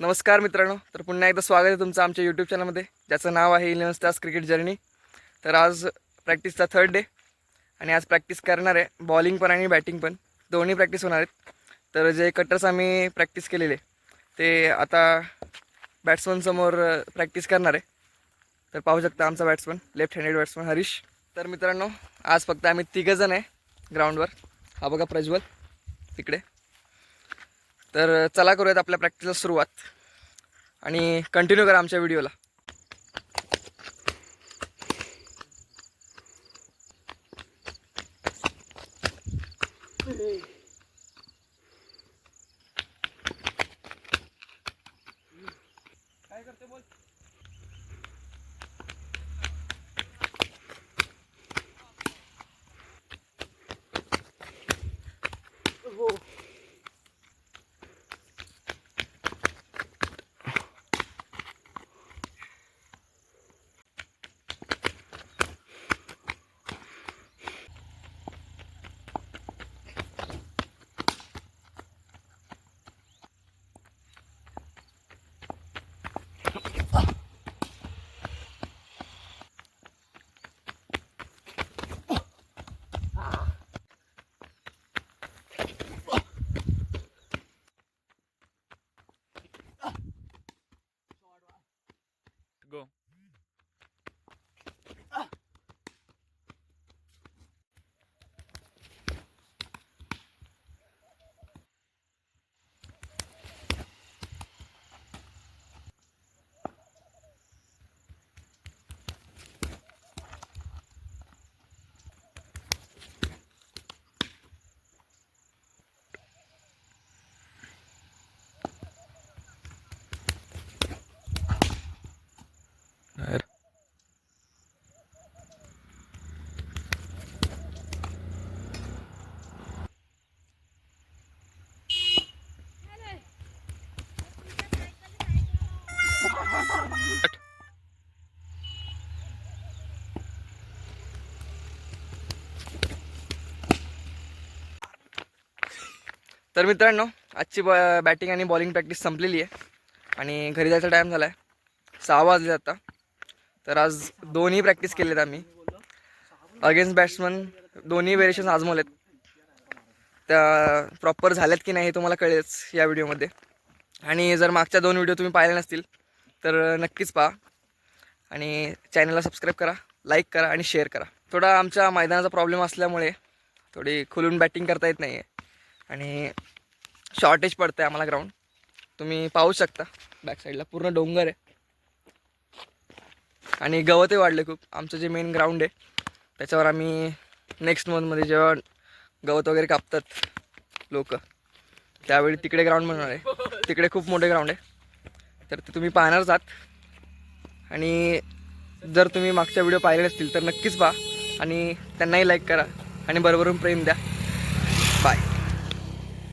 नमस्कार मित्रांनो तर पुन्हा एकदा स्वागत आहे तुमचं आमच्या यूट्यूब चॅनलमध्ये ज्याचं नाव आहे इलेवन स्टार्स क्रिकेट जर्नी तर आज प्रॅक्टिसचा थर्ड डे आणि आज प्रॅक्टिस करणार आहे बॉलिंग पण आणि बॅटिंग पण. दोन्ही प्रॅक्टिस होणार आहेत. तर जे कटर्स आम्ही प्रॅक्टिस केलेले ते आता बॅट्समनसमोर प्रॅक्टिस करणार आहे. तर पाहू शकता आमचा batsman left handed batsman Harish. तर मित्रांनो आज फक्त आम्ही तिघंजण आहे ग्राउंडवर हा बघा प्रज्वल तिकडे. तर चला करूयात आपल्या प्रॅक्टिसला सुरुवात. आणि कंटिन्यू करा आमच्या व्हिडिओला काय करते बोल? तर मित्रांनो आजची ब बॅटिंग आणि बॉलिंग प्रॅक्टिस संपलेली आहे. आणि घरी जायचा टाईम झाला आहे सहा वाजले आता. तर आज दोन्ही प्रॅक्टिस केलेत आम्ही. अगेन्स्ट बॅट्समन दोन्ही व्हेरिएशन आजमवलेत. त्या प्रॉपर झाल्यात की नाही हे तुम्हाला कळेलच या व्हिडिओमध्ये आणि जर मागच्या दोन व्हिडिओ तुम्ही पाहिले नसतील तर नक्कीच पहा. आणि चॅनलला सबस्क्राईब करा लाईक करा आणि शेअर करा. थोडा आमच्या मैदानाचा प्रॉब्लेम असल्यामुळे थोडी खुलून बॅटिंग करता येत नाही आहे आणि शॉर्टेज पडतं आहे आम्हाला ग्राउंड तुम्ही पाहू शकता. बॅक साईडला पूर्ण डोंगर आहे. आणि गवतही वाढले खूप. आमचं जे मेन ग्राउंड आहे त्याच्यावर आम्ही नेक्स्ट मंथमध्ये जेव्हा गवत वगैरे कापतात लोक त्यावेळी तिकडे ग्राउंड बनवणार आहे. तिकडे खूप मोठे ग्राउंड आहे. तर ते तुम्ही पाहणारच आहात. आणि जर तुम्ही मागच्या व्हिडिओ पाहिले नसतील तर नक्कीच पहा. आणि त्यांनाही लाईक करा. आणि बरोबरून प्रेम द्या.